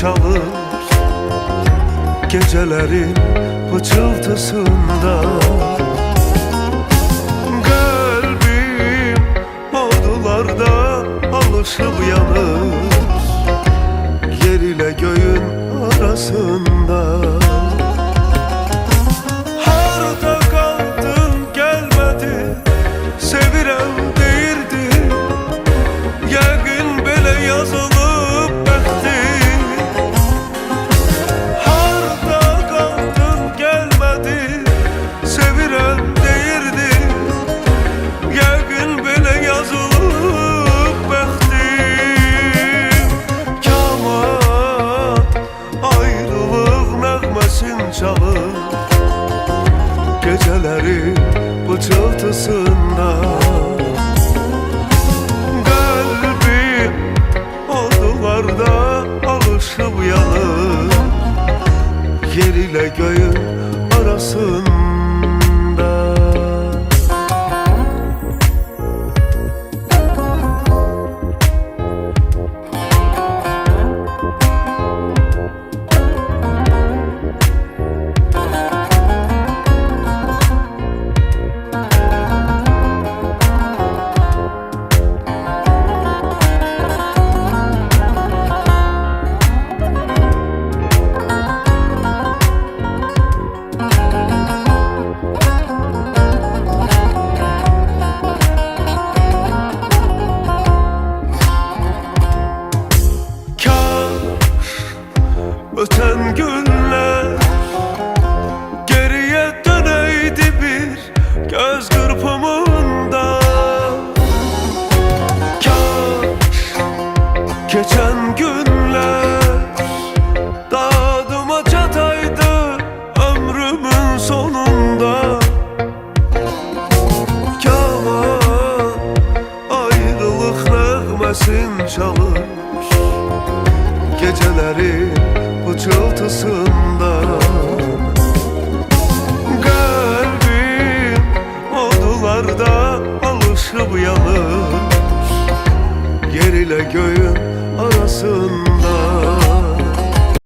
çalır Gecələrin pıçıltısında Qəlbim odularda alışıb yanır Yer ile göğün arasında Harda kaldın gelmedi Sevirem deyirdi Yəqin belə yazılıb Gecələri pıçıltısında Qəlbim odularda alışıb yanır Yer ile göğün arasında öten günler. Geriye döneydi bir göz kırpımında. Kaş geçen günler. Dadıma çataydı ömrümün sonunda. Kaman ayrılık nəğməsin çalır Gecelerin pıçıltısında Kalbim odularda alışıp yalır Yer ile göğün arasında.